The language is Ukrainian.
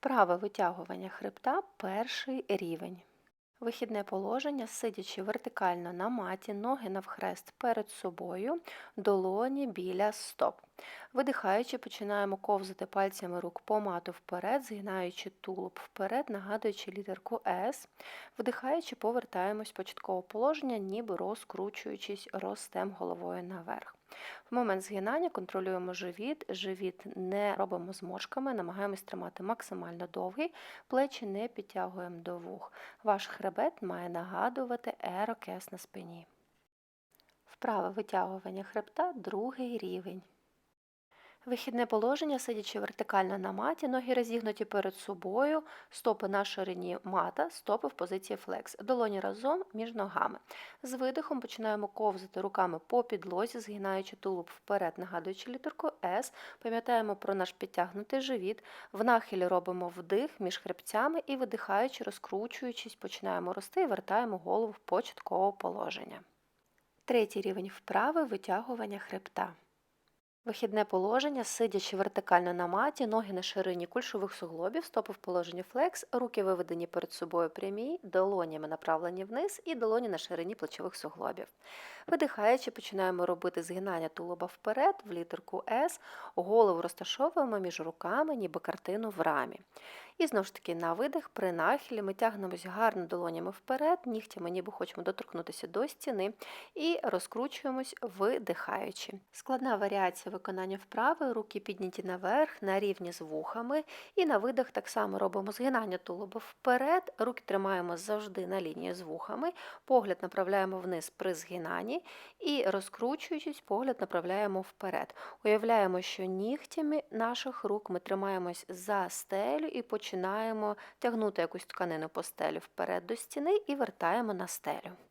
Вправе витягування хребта перший рівень. Вихідне положення, сидячи вертикально на маті, ноги навхрест перед собою, долоні біля стоп. Видихаючи, починаємо ковзати пальцями рук по мату вперед, згинаючи тулуб вперед, нагадуючи літерку С. Вдихаючи, повертаємось в початкове положення, ніби розкручуючись, ростем головою наверх. В момент згинання контролюємо живіт, живіт не робимо зморшками, намагаємось тримати максимально довгий, плечі не підтягуємо до вух. Ваш хребет має нагадувати ерокес на спині. Вправе витягування хребта другий рівень. Вихідне положення, сидячи вертикально на маті, ноги розігнуті перед собою, стопи на ширині мата, стопи в позиції флекс, долоні разом між ногами. З видихом починаємо ковзати руками по підлозі, згинаючи тулуб вперед, нагадуючи літерку С, пам'ятаємо про наш підтягнутий живіт, в нахилі робимо вдих між хребцями і видихаючи, розкручуючись, починаємо рости і вертаємо голову в початкове положення. Третій рівень вправи витягування хребта. Вихідне положення, сидячи вертикально на маті, ноги на ширині кульшових суглобів, стопи в положенні флекс, руки виведені перед собою прямі, долонями направлені вниз і долоні на ширині плечових суглобів. Видихаючи, починаємо робити згинання тулуба вперед в літерку С, голову розташовуємо між руками, ніби картину в рамі. І знову ж таки на видих, при нахилі ми тягнемось гарно долонями вперед, нігтями ніби хочемо доторкнутися до стіни і розкручуємось, видихаючи. Складна варіація виконання вправи, руки підняті наверх, на рівні з вухами. І на видих так само робимо згинання тулуба вперед, руки тримаємо завжди на лінії з вухами, погляд направляємо вниз при згинанні і розкручуючись, погляд направляємо вперед. Уявляємо, що нігтями наших рук ми тримаємось за стелю і починаємо тягнути якусь тканину по стелю вперед до стіни і вертаємо на стелю.